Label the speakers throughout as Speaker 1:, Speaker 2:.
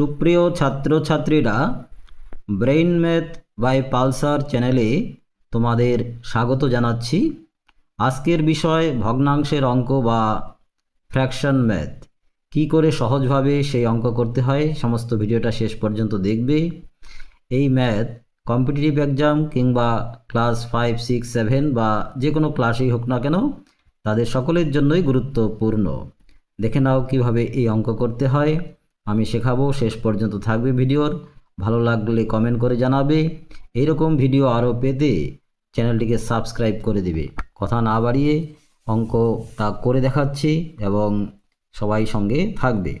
Speaker 1: সুপ্রিয় ছাত্রছাত্রীরা brain math by Pulsar চ্যানেলে তোমাদের স্বাগত জানাচ্ছি। আজকের বিষয় ভগ্নাংশের অঙ্ক বা ফ্র্যাকশন ম্যাথ কী করে সহজভাবে সেই অঙ্ক করতে হয়, সমস্ত ভিডিওটা শেষ পর্যন্ত দেখবে। এই ম্যাথ কম্পিটিটিভ এক্সাম কিংবা ক্লাস ফাইভ সিক্স সেভেন বা যে কোনো ক্লাসেই হোক না কেন, তাদের সকলের জন্যই গুরুত্বপূর্ণ। দেখে নাও কীভাবে এই অঙ্ক করতে হয়। আমি শেখাবো, শেষ পর্যন্ত থাকবে ভিডিওর। ভালো লাগলে কমেন্ট করে জানাবে। এইরকম ভিডিও আরও পেতে চ্যানেলটিকে সাবস্ক্রাইব করে দেবে। কথা না বাড়িয়ে অঙ্কটা করে দেখাচ্ছি এবং সবাই সঙ্গে থাকবে।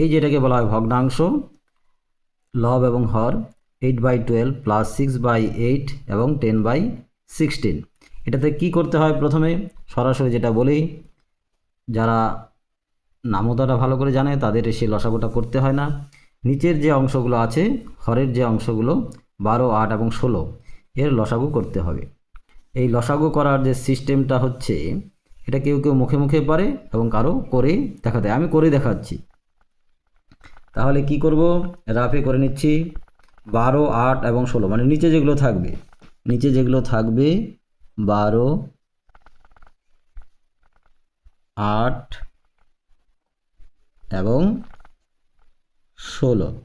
Speaker 1: এই যেটাকে বলা হয় ভগ্নাংশ লব এবং হর eight by twelve plus six by eight এবং টেন বাই সিক্সটিন এটাতে কি করতে হয় প্রথমে? সরাসরি যেটা বলি, যারা নামতাটা ভালো করে জানে, তাদের সেই লসাগুটা করতে হয় না। নিচের যে অংশগুলো আছে হরের যে অংশগুলো, বারো, আট এবং ষোলো, এর লসাগু করতে হবে। এই লসাগু করার যে সিস্টেমটা হচ্ছে, এটা কেউ কেউ মুখে মুখে পারে এবং কারও করে হয়। আমি করে দেখাচ্ছি। তাহলে কি করব? রাফে করে নিচ্ছি। বারো, আট এবং ষোলো মানে নিচে যেগুলো থাকবে, নিচে যেগুলো থাকবে, বারো, আট এবং ষোলো।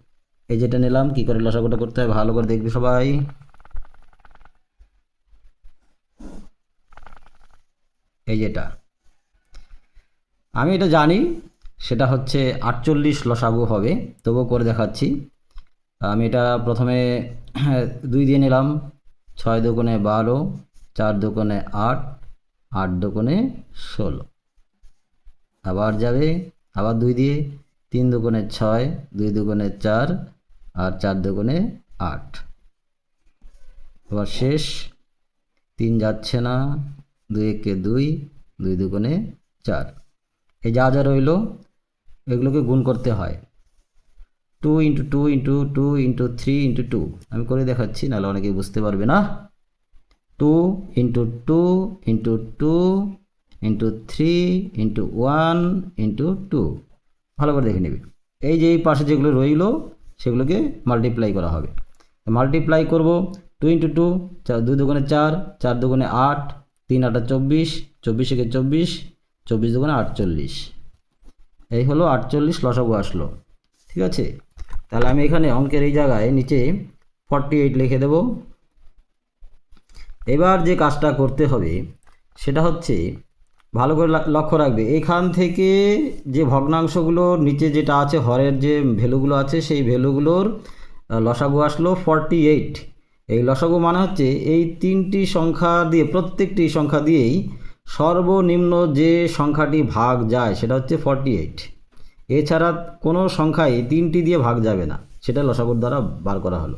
Speaker 1: এই যেটা নিলাম, কি করে লসাগুটা করতে হয়? ভালো করে দেখবে সবাই। এই যেটা। আমি এটা জানি, সেটা হচ্ছে আটচল্লিশ লসাগু হবে। তবুও করে দেখাচ্ছি। আমি এটা প্রথমে দুই দিয়ে নিলাম। ছয় দোকানে বারো, চার দোকানে আট আট দোকানে ষোলো। আবার যাবে আবার দুই দিয়ে তিন দোকানে ছয়, দুই দোকানে চার আর চার দুগুণে আট। এবার শেষ, তিন যাচ্ছে না, দুই একে দুই দুই দুগুণে চার। এই যা যা রইল, এগুলোকে গুণ করতে হয়। Two into two into two into three into two. আমি করে দেখাচ্ছি, নাহলে অনেকেই বুঝতে পারবে না। Two into two into two into three into one into two ভালো করে দেখে নেবে। এই যে এই পাশে যেগুলো রইল, সেগুলোকে মাল্টিপ্লাই করা হবে। মাল্টিপ্লাই করব টু ইন্টু টু চার, দুই দোকানে চার চার দোকানে আট, তিন আটা চব্বিশ চব্বিশ একে চব্বিশ চব্বিশ দোকানে আটচল্লিশ। এই হলো আটচল্লিশ লসাগু আসলো। ঠিক আছে? তাহলে আমি এখানে অঙ্কের এই জায়গায় নিচে ফর্টি এইট লিখে দেব। এবার যে কাজটা করতে হবে, সেটা হচ্ছে ভালো করে লক্ষ্য রাখবে। এখান থেকে যে ভগ্নাংশগুলোর নিচে যেটা আছে, হরের যে ভ্যালুগুলো আছে, সেই ভ্যালুগুলোর লসাগু আসলো ফর্টি এইট এই লসাগু মানে হচ্ছে, এই তিনটি সংখ্যা দিয়ে, প্রত্যেকটি সংখ্যা দিয়েই সর্বনিম্ন যে সংখ্যাটি ভাগ যায়, সেটা হচ্ছে ফর্টি এইট এছাড়া কোনো সংখ্যাই তিনটি দিয়ে ভাগ যাবে না, সেটা লসাগুর দ্বারা বার করা হলো।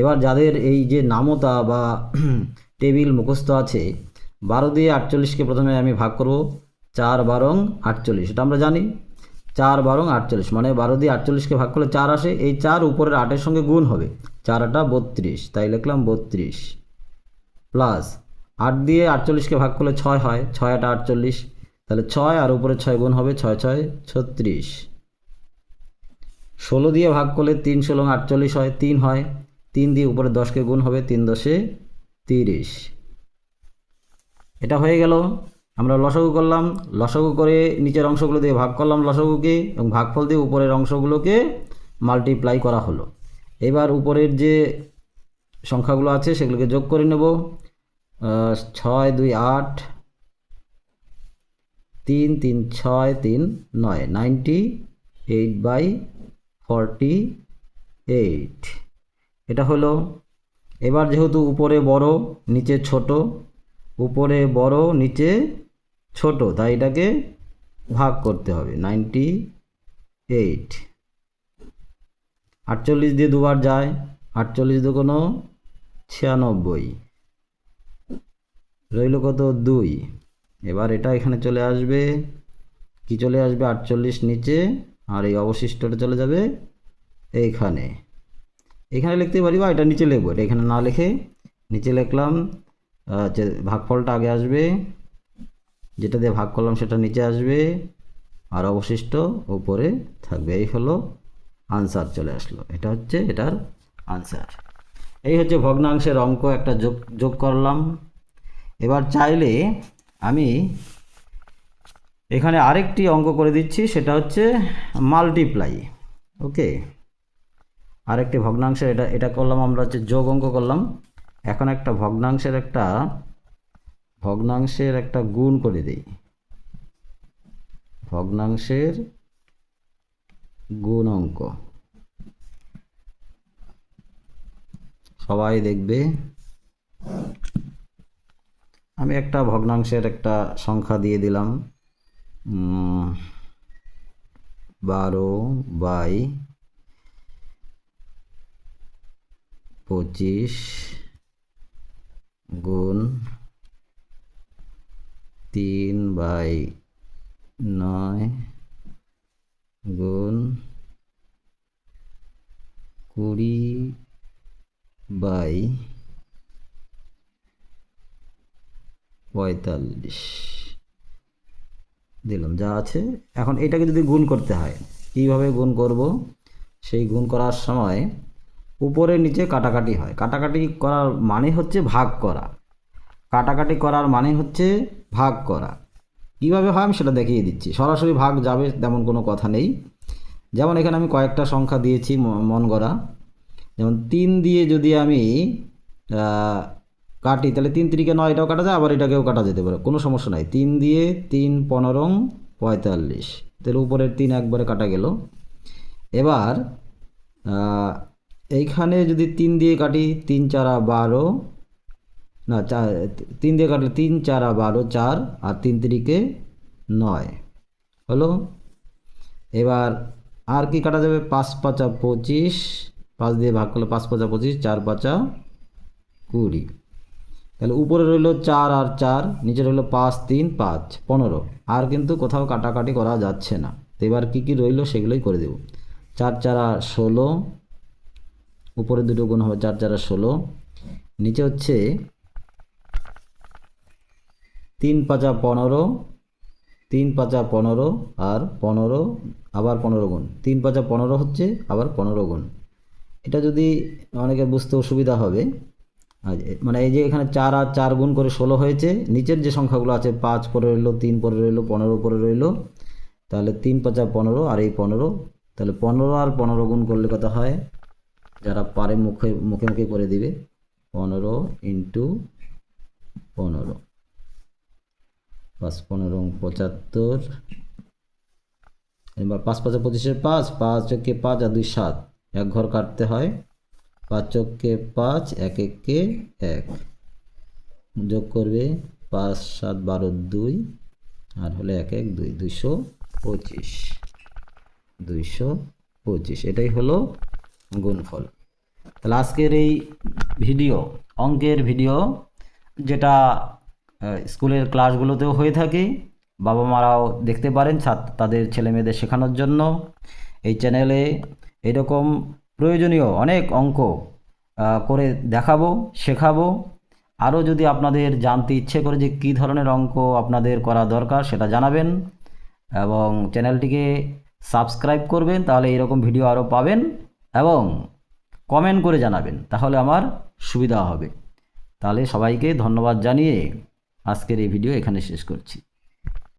Speaker 1: এবার যাদের এই যে নামতা বা টেবিল মুখস্থ আছে বারো দিয়ে আটচল্লিশকে প্রথমে আমি ভাগ করব, চার বারং আটচল্লিশ। এটা আমরা জানি, চার বারং আটচল্লিশ। মানে বারো দিয়ে আটচল্লিশকে ভাগ করলে চার আসে, এই চার উপরের আটের সঙ্গে গুণ হবে। চার আটা বত্রিশ, তাই লিখলাম বত্রিশ। প্লাস আট দিয়ে আটচল্লিশকে ভাগ করলে ছয় হয়, ছয় আটা আটচল্লিশ। তাহলে ছয় আর উপরে ছয় গুণ হবে ছয় ছয় ছত্রিশ। ষোলো দিয়ে ভাগ করলে তিন ষোলো আটচল্লিশ হয়, তিন হয়। তিন দিয়ে উপরে দশকে গুণ হবে তিন দশে তিরিশ। এটা হয়ে গেল। আমরা লসাগু করলাম। লসাগু করে নিচের অংশগুলো দিয়ে ভাগ করলাম লসাগুকে এবং ভাগফল দিয়ে উপরের অংশগুলোকে মাল্টিপ্লাই করা হলো। এবার উপরের যে সংখ্যাগুলো আছে সেগুলোকে যোগ করে নেব। ছয়, দুই, আট, তিন তিন, ছয়, তিন, নয়, ninety, eight by forty eight. এটা হলো। এবার যেহেতু উপরে বড়, নিচে ছোট উপরে বড়, নিচে ছোট, তাই এটাকে ভাগ করতে হবে। নাইনটি এইট আটচল্লিশ দিয়ে দুবার যায়, আটচল্লিশ দু কোনো ছিয়ানব্বই। রইল কত? দুই। এবার এটা এখানে চলে আসবে। কি চলে আসবে? আটচল্লিশ নিচে, আর এই অবশিষ্টটা চলে যাবে এইখানে। এখানে লিখতে পারি বা এটা নিচে লিখব। এটা এখানে না লিখে নিচে লিখলাম। যে ভাগফলটা আগে আসবে, যেটা দিয়ে ভাগ করলাম সেটা নিচে আসবে, আর অবশিষ্ট উপরে থাকবে। এই হলো আনসার চলে আসলো। এটা হচ্ছে এটার আনসার এই হচ্ছে ভগ্নাংশের অঙ্ক, একটা যোগ যোগ করলাম। এবার চাইলে আমি এখানে আরেকটি অঙ্ক করে দিচ্ছি, সেটা হচ্ছে মাল্টিপ্লাই ওকে আরেকটি ভগ্নাংশের, এটা এটা করলাম, আমরা হচ্ছে যোগ অঙ্ক করলাম। এখন একটা ভগ্নাংশের একটা ভগ্নাংশের একটা গুণ করে দিই। ভগ্নাংশের গুণ অঙ্ক। সবাই দেখবে? আমি একটা ভগ্নাংশের একটা সংখ্যা দিয়ে দিলাম। বারো বাই পঁচিশ গুণ তিন বাই নয় গুণ কুড়ি বাই পঁয়তাল্লিশ। দিলাম, যা আছে। এখন এটাকে যদি গুণ করতে হয়, কীভাবে গুণ করব? সেই গুণ করার সময় উপরে নিচে কাটাকাটি হয়। কাটাকাটি করার মানে হচ্ছে ভাগ করা। কাটাকাটি করার মানে হচ্ছে ভাগ করা। কীভাবে হয় আমি সেটা দেখিয়ে দিচ্ছি। সরাসরি ভাগ যাবে তেমন কোনো কথা নেই। যেমন এখানে আমি কয়েকটা সংখ্যা দিয়েছি মন গড়া। যেমন তিন দিয়ে যদি আমি কাটি, তাহলে তিন তিরিকে নয় এটাও কাটা যায়, আবার এটাকেও কাটা যেতে পারে। কোনো সমস্যা নাই। তিন দিয়ে তিন পনেরো পঁয়তাল্লিশ। তাহলে উপরের তিন একবারে কাটা গেল। এবার এইখানে যদি তিন দিয়ে কাটি, তিন চারা বারো, না চার তিন দিয়ে কাটলে তিন চারা বারো, চার, আর তিন তিরিকে নয়। হলো? এবার আর কি কাটা যাবে? পাঁচ পাঁচা পঁচিশ, পাঁচ দিয়ে ভাগ করলে পাঁচ পাঁচা পঁচিশ, চার পাঁচা কুড়ি। তাহলে উপরে রইল চার আর চার, নিচে রইল পাঁচ, তিন, পাঁচ, পনেরো। আর কিন্তু কোথাও কাটাকাটি করা যাচ্ছে না। তো এবার কী কী রইল সেগুলোই করে দেব। চার চারা ষোলো উপরে দুটো গুণ হবে চার চারা ষোলো। নিচে হচ্ছে তিন পাঁচা পনেরো, তিন পাঁচা পনেরো আর পনেরো, আবার পনেরো গুণ। তিন পাঁচা পনেরো হচ্ছে আবার পনেরো গুণ। এটা যদি অনেকের বুঝতে অসুবিধা হবে মানে এই যে এখানে চার আর চার গুণ করে ষোলো হয়েছে, নিচের যে সংখ্যাগুলো আছে, পাঁচ পরে রইল, তিন পরে রইল, পনেরো পরে রইল, তাহলে তিন পাঁচা পনেরো আর এই পনেরো, তাহলে পনেরো আর পনেরো গুণ করলে কত হয়? যারা পারে মুখে মুখে মুখে করে দিবে। পনেরো ইন্টু পনেরো। পাঁচ, পনেরো পঁচাত্তর। এবার পাঁচ, পাঁচে পঁচিশের পাঁচ পাঁচ চোখে পাঁচ আর দুই সাত। এক ঘর কাটতে হয়। পাঁচ চোখকে পাঁচ, এক এককে এক। যোগ করবে পাঁচ, সাত, বারো, দুই। আর হলে এক এক, দুই, দুইশো পঁচিশ। দুইশো পঁচিশ। এটাই হলো গুণফল। তাহলে আজকের এই ভিডিও, অঙ্কের ভিডিও, যেটা স্কুলের ক্লাসগুলোতেও হয়ে থাকে বাবা মারাও দেখতে পারেন তাদের ছেলে মেয়েদের শেখানোর জন্য। এই চ্যানেলে এরকম প্রয়োজনীয় অনেক অঙ্ক করে দেখাবো, শেখাবো। আরও যদি আপনাদের জানতে ইচ্ছে করে যে কী ধরনের অঙ্ক আপনাদের করা দরকার, সেটা জানাবেন এবং চ্যানেলটিকে সাবস্ক্রাইব করবেন, তাহলে এরকম ভিডিও আরও পাবেন। এবং কমেন্ট করে জানাবেন, তাহলে আমার সুবিধা হবে। তাহলে সবাইকে ধন্যবাদ জানিয়ে আজকের এই ভিডিও এখানে শেষ করছি।